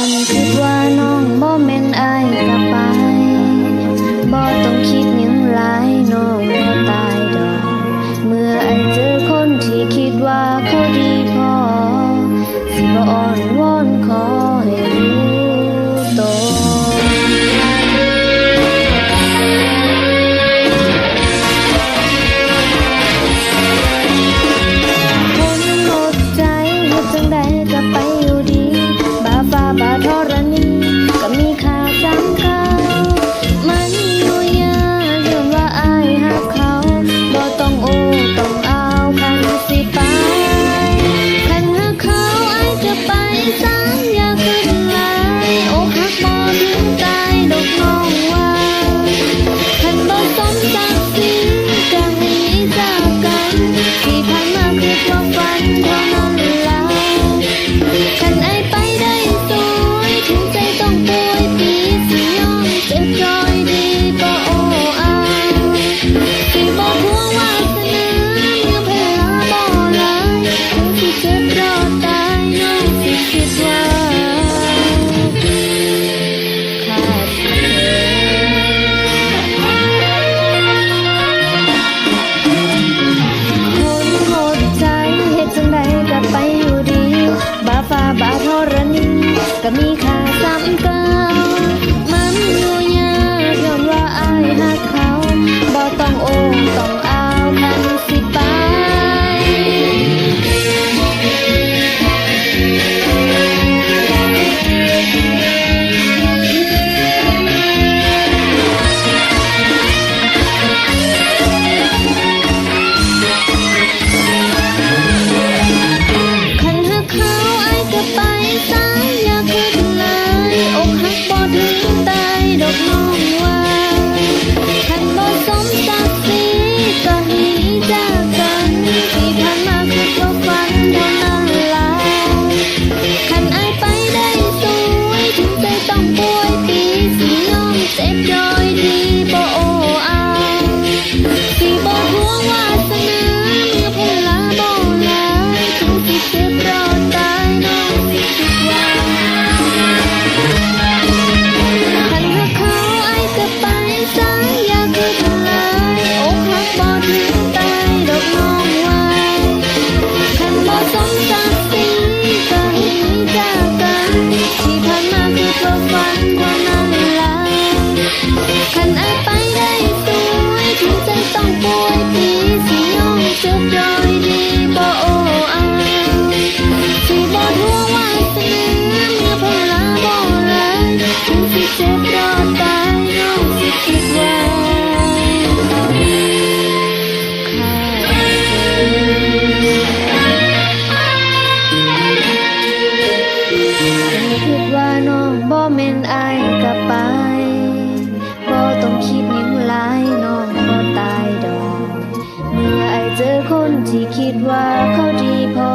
คันคิดว่าน้องบ่แม่นอายกลับไปบ่ต้องคิด็มีค่าสำคัญ ที่คิดว่าเขาดีพอ